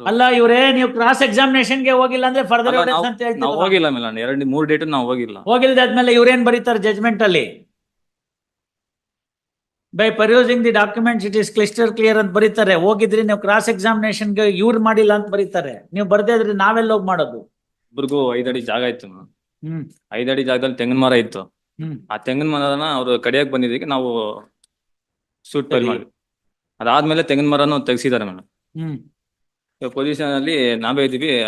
ಅಲ್ಲ ಇವರೇ ನೀವು ಕ್ರಾಸ್ ಎಕ್ಸಾಮಿನೇಷನ್ಗೆ ಹೋಗಿಲ್ಲ ಅಂದ್ರೆ ಫರ್ದರ್ ಅಲ್ಲ, ಎವಿಡೆನ್ಸ್ ನಾವು- ಅಂತ ನಾವು ಹೇಳ್ತೀವಿ ಹೋಗಿಲ್ಲ ಮಿಲನ್ ಎರಡು ಮೂರ್ ಡೇಟ್ ನಾವು ಹೋಗಿಲ್ಲ. ಹೋಗಿಲ್ದಾದ್ಮೇಲೆ ಇವ್ರೇನ್ ಬರೀತಾರೆ ಜಜ್ಮೆಂಟ್ ಅಲ್ಲಿ? By perusing the documents it is crystal clear ಅಂತ ಬರೀತಾರೆ. ಹೋಗಿದ್ರಿ ನೀವು ಕ್ರಾಸ್ ಎಕ್ಸಾಮಿನೇಷನ್ಗೆ ಇವ್ರು ಮಾಡಿಲ್ಲ ಅಂತ ಬರೀತಾರೆ. ನೀವು ಬರ್ದೇ ಇದ್ರೆ ನಾವೆಲ್ಲ ಹೋಗಿ ಮಾಡೋದು? ಇಬ್ರಿಗೂ ಐದಡಿ ಜಾಗ ಇತ್ತು ಮೇಡಮ್ ಹ್ಮ್. ಐದಡಿ ಜಾಗದಲ್ಲಿ ತೆಂಗಿನ ಮರ ಇತ್ತು. ಹ್ಮ್. ಆ ತೆಂಗಿನ ಮರನ ಅವ್ರು ಕಡಿಯಕ್ ಬಂದಿದ್ದಕ್ಕೆ ನಾವು ಸೂಟ್ ಮಾಡಿ ಸರಿ. ಮಾಡಿದ್ವಿ ಅದಾದ್ಮೇಲೆ ತೆಂಗಿನ ಮರನ ತೆಗ್ಸಿದ್ದಾರೆ ಮೇಡಮ್ ಹ್ಮ್. ಪೊಸಿಷನ್ ಅಲ್ಲಿ ನಾವೇ ಇದೀವಿ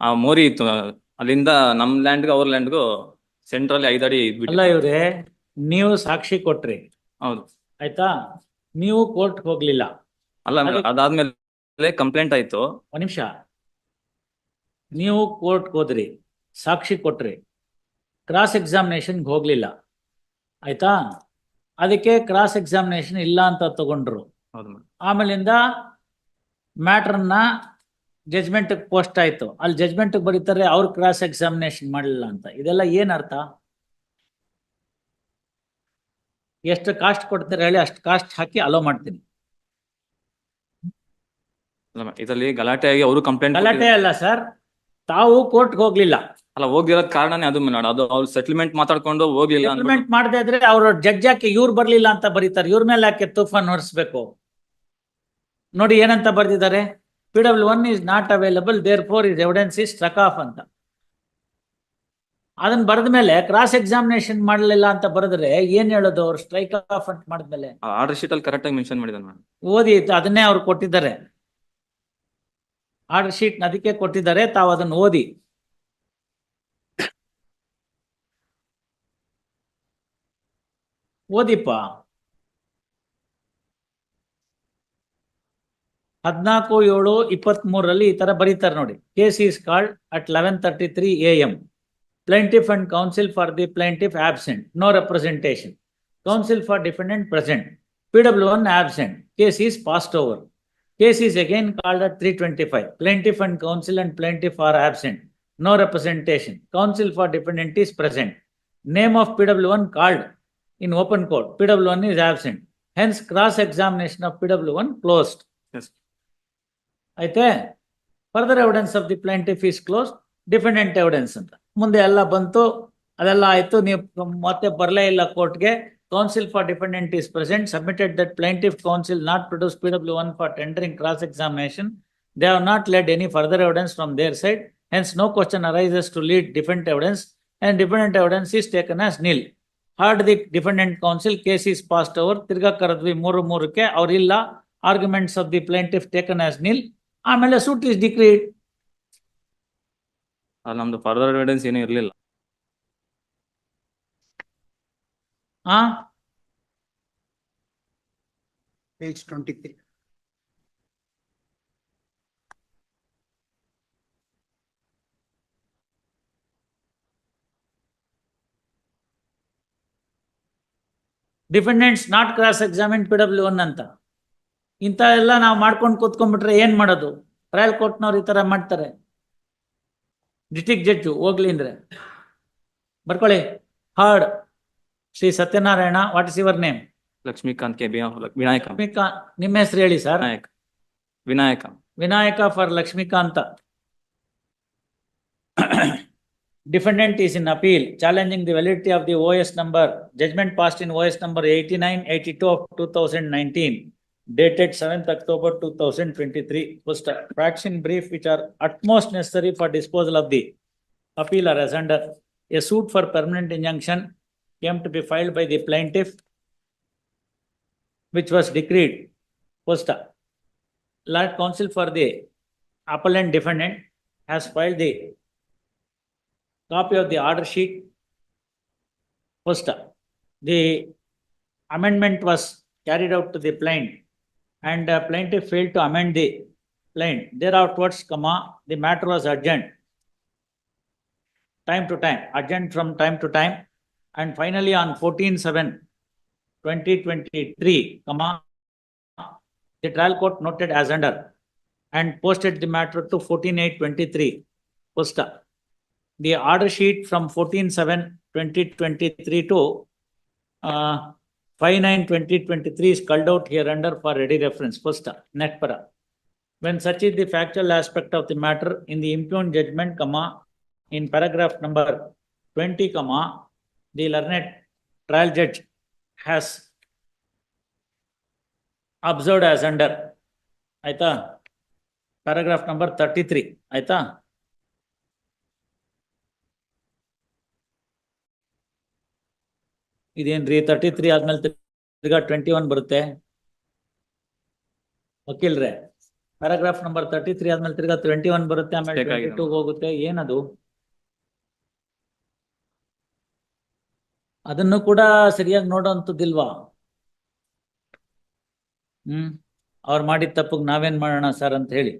ಆ ಮೋರಿ ಇತ್ತು. ಅಲ್ಲಿಂದ ನಮ್ ಲ್ಯಾಂಡ್ ಅವ್ರ ಲ್ಯಾಂಡ್ಗೂ ಸೆಂಟ್ರಲ್ ಐದಡಿ ಅಲ್ಲ ಇದ್ಬಿಟ್ಟು ಇವ್ರೆ ನೀವು ಸಾಕ್ಷಿ ಕೊಟ್ರಿ. ಹೌದು. ಆಯ್ತಾ? ನೀವು ಕೋರ್ಟ್ ಹೋಗ್ಲಿಲ್ಲ. ಅಲ್ಲ ಅದಾದ್ಮೇಲೆ ಕಂಪ್ಲೇಂಟ್ ಆಯ್ತು. ಒಂದ್ ನಿಮಿಷ. ನೀವು ಕೋರ್ಟ್ ಹೋದ್ರಿ ಸಾಕ್ಷಿ ಕೊಟ್ರಿ. ಕ್ರಾಸ್ ಎಕ್ಸಾಮಿನೇಷನ್ ಹೋಗ್ಲಿಲ್ಲ. ಆಯ್ತಾ? ಅದಕ್ಕೆ ಕ್ರಾಸ್ ಎಕ್ಸಾಮಿನೇಷನ್ ಇಲ್ಲ ಅಂತ ತಗೊಂಡ್ರು. ಹೌದು ಮೇಡಮ್. ಆಮೇಲಿಂದ ಮ್ಯಾಟ್ರನ್ನ ಜಜ್ಮೆಂಟ್ ಪೋಸ್ಟ್ ಆಯ್ತು. ಅಲ್ಲಿ ಜಜ್ಮೆಂಟ್ ಬರೀತಾರೆ ಅವ್ರ ಕ್ರಾಸ್ ಎಕ್ಸಾಮಿನೇಷನ್ ಮಾಡಲಿಲ್ಲ ಅಂತ. ಇದೆಲ್ಲ ಏನ್ ಅರ್ಥ? ಎಷ್ಟು ಕಾಸ್ಟ್ ಕೊಡ್ತಾರೆ ಹೇಳಿ ಅಷ್ಟು ಕಾಸ್ಟ್ ಹಾಕಿ ಅಲೋ ಮಾಡ್ತೀನಿ. ಇದರಲ್ಲಿ ಗಲಾಟೆ ಆಗಿ ಅವರು ಕಂಪ್ಲೇಂಟ್ ಗಲಾಟೆ ಅಲ್ಲ ಸರ್ ತಾವು ಕೋರ್ಟ್ಗೆ ಹೋಗ್ಲಿಲ್ಲ. ಅಲ್ಲ ಹೋಗಿರೋದ್ ಕಾರಣನೇ ಅದು ಮೇಡಮ್. ಅದು ಅವ್ರು ಸೆಟಲ್ಮೆಂಟ್ ಮಾತಾಡ್ಕೊಂಡು ಹೋಗ್ಲಿಲ್ಲ ಸೆಟಲ್ಮೆಂಟ್ ಮಾಡದೇ ಇದ್ರೆ ಅವ್ರ ಜಡ್ಜ್ ಯಾಕೆ ಇವ್ರು ಬರ್ಲಿಲ್ಲ ಅಂತ ಬರೀತಾರೆ. ಇವ್ರ ಮೇಲೆ ಯಾಕೆ ತೂಫಾನ್ ಹೊರಿಸ್ಬೇಕು ನೋಡಿ ಏನಂತ ಬರೆದಿದ್ದಾರೆ P W one is not available therefore is evidence is struck off ಅಂತ. ಅದನ್ನ ಬರೆದ ಮೇಲೆ ಕ್ರಾಸ್ ಎಕ್ಸಾಮಿನೇಷನ್ ಮಾಡಲಿಲ್ಲ ಅಂತ ಬರೆದ್ರೆ ಏನ್ ಹೇಳೋದು ಅವ್ರು ಸ್ಟ್ರೈಕ್ ಆಫ್ ಅಂತ ಮಾಡಿದ್ಮೇಲೆ? ಆರ್ಡರ್ ಶೀಟ್ ಅಲ್ಲಿ ಕರೆಕ್ಟ್ ಆಗಿ ಮೆನ್ಷನ್ ಮಾಡಿದಾನೆ ಓದಿ ಅದನ್ನೇ ಅವ್ರು ಕೊಟ್ಟಿದ್ದಾರೆ. ಆರ್ಡರ್ ಶೀಟ್ ಅದಕ್ಕೆ ಕೊಟ್ಟಿದ್ದಾರೆ ತಾವು ಅದನ್ನ ಓದಿ. ಓದಿಪ್ಪ. ಹದಿನಾಲ್ಕು, ಏಳು ಇಪ್ಪತ್ತ್ ಮೂರರಲ್ಲಿ ಈ ತರ ಬರೀತಾರೆ ನೋಡಿ. Case is called at eleven thirty three A M plaintiff and counsel for the plaintiff absent no representation counsel for defendant present P W one absent case is passed over case is again called at three twenty five plaintiff and counsel and plaintiff are absent no representation counsel for defendant is present name of P W one called in open court P W one is absent hence cross examination of P W one closed అయితే further evidence of the plaintiff is close defendant evidence ಅಂತ ಮುಂದೆ ಎಲ್ಲ ಬಂತು ಅದೆಲ್ಲ ಆಯ್ತು ನೀವು ಮತ್ತೆ ಬರಲೇ ಇಲ್ಲ ಕೋರ್ಟ್ಗೆ counsel for defendant is present submitted that plaintiff counsel not produce P W one for tendering cross examination they have not led any further evidence from their side hence no question arises to lead defendant evidence and defendant evidence is taken as nil heard the defendant counsel case is passed over ತಿರ್ಗಾ ಕರೆದ್ವಿ ಮೂರು ಮೂರಕ್ಕೆ ಅವ್ರಿಲ್ಲ arguments of the plaintiff taken as nil ಆಮೇಲೆ suit is ಡಿಕ್ರೀಡ್ ನಮ್ದು further evidence ಏನೂ ಇರಲಿಲ್ಲ. ಆ? Page twenty-three. Defendants not cross examine P W one ಅಂತ. ಇಂಥ ಎಲ್ಲ ನಾವು ಮಾಡ್ಕೊಂಡು ಕೂತ್ಕೊಂಡ್ಬಿಟ್ರೆ ಏನ್ ಮಾಡೋದು? ಟ್ರಯಲ್ ಕೋರ್ಟ್ನವ್ರು ಈ ತರ ಮಾಡ್ತಾರೆ. ಡಿಸ್ಟಿಕ್ ಜಡ್ಜು ಹೋಗ್ಲಿ ಅಂದ್ರೆ. ಬರ್ಕೊಳ್ಳಿ. Heard. Shri Satyanarayana what is your name Lakshmikant K Vinayaka. ನಿಮ್ಮ ಹೆಸರು ಹೇಳಿ sir. Vinayaka. Vinayaka. Vinayaka for Lakshmikanta. Defendant is in appeal challenging the validity of the O S number judgement passed in O S number eighty nine eighty two of two thousand nineteen, dated seventh October two thousand twenty-three, was facts in brief which are utmost necessary for disposal of the appeal are as under a suit for permanent injunction came to be filed by the plaintiff, which was decreed, posta. Lord counsel for the appellant defendant has filed the copy of the order sheet. Posta. The amendment was carried out to the plaint and uh, plaintiff failed to amend the plaint. Thereafterwards, comma, the matter was urgent. Time to time, urgent from time to time. And finally, on 14 7 2023, comma, the trial court noted as under and posted the matter to 14-8-23, Posta. The order sheet from 14-7-2023 to uh, 5-9-2023 is called out here under for ready reference, Posta, Netpara. When such is the factual aspect of the matter in the impugned judgment, comma, in paragraph number twenty, comma, the learned trial judge has observed as under, ಆಯ್ತಾ? Paragraph number thirty-three, ಆಯ್ತಾ? ಇದೇನ್ರಿ thirty three ಆದ್ಮೇಲೆ ತಿರ್ಗಾ twenty one ಬರುತ್ತೆ. ವಕೀಲ್ರೆ paragraph number thirty three ಆದ್ಮೇಲೆ ತಿರ್ಗಾ twenty one ಬರುತ್ತೆ ಆಮೇಲೆ Mistake ಟ್ವೆಂಟಿ ಆಗಿದೆ. ಟೂ ಹೋಗುತ್ತೆ ಏನದು? ಅದನ್ನು ಕೂಡ ಸರಿಯಾಗಿ ನೋಡೋಂಥದ್ದಿಲ್ವಾ? ಹ್ಮ್ ಅವ್ರು ಮಾಡಿದ ತಪ್ಪಿಗೆ ನಾವೇನ್ ಮಾಡೋಣ ಸರ್ ಅಂತ ಹೇಳಿ.